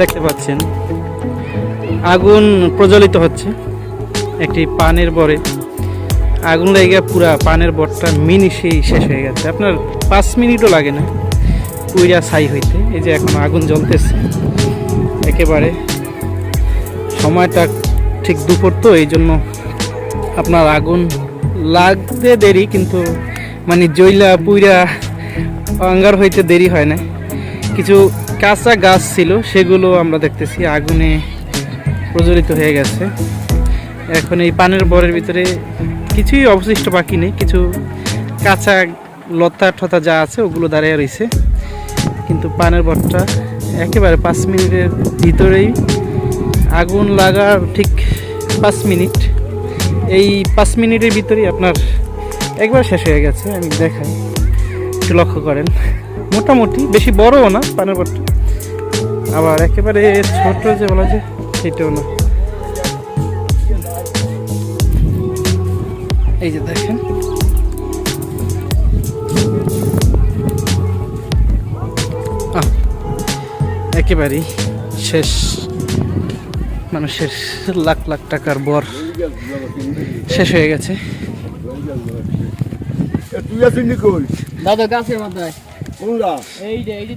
দেখতে পাচ্ছেন, আগুন প্রজ্বলিত হচ্ছে একটি পানের বরে। আগুন লেগে পুরা পানের বরটা মিনিশেই শেষ হয়ে গেছে। আপনার পাঁচ মিনিটও লাগে না পুইরা ছাই হইতে। এই যে এখন আগুন জ্বলতেছে, একেবারে সময়টা ঠিক দুপুর তো, এই জন্য আপনার আগুন লাগতে দেরি, কিন্তু মানে জইলা পুইরা অঙ্গার হইতে দেরি হয় না। কিছু কাঁচা গাছ ছিল, সেগুলো আমরা দেখতেছি, আগুনে প্রজ্বলিত হয়ে গেছে। এখন এই পানের বরের ভিতরে কিছুই অবশিষ্ট বাকি নেই, কিছু কাঁচা লতা ঠতা যা আছে, ওগুলো দাঁড়িয়ে রয়েছে। কিন্তু পানের বরটা একেবারে পাঁচ মিনিটের ভিতরেই আগুন লাগার ঠিক পাঁচ মিনিট। এই পাঁচ মিনিটের ভিতরেই আপনার একবার শেষ হয়ে গেছে, আমি দেখাই। একটু লক্ষ্য করেন। মোটামুটি, বেশি বড়ও না, পানের বরটা। আবার একেবারে ছোট যে বলা যায় সেটাও না। এই যে দেখেন। একেবারেই শেষ মানুষের লাখ লাখ টাকার বর শেষ হয়ে গেছে। দাদা গাছের মাথায়। এই যে এই যে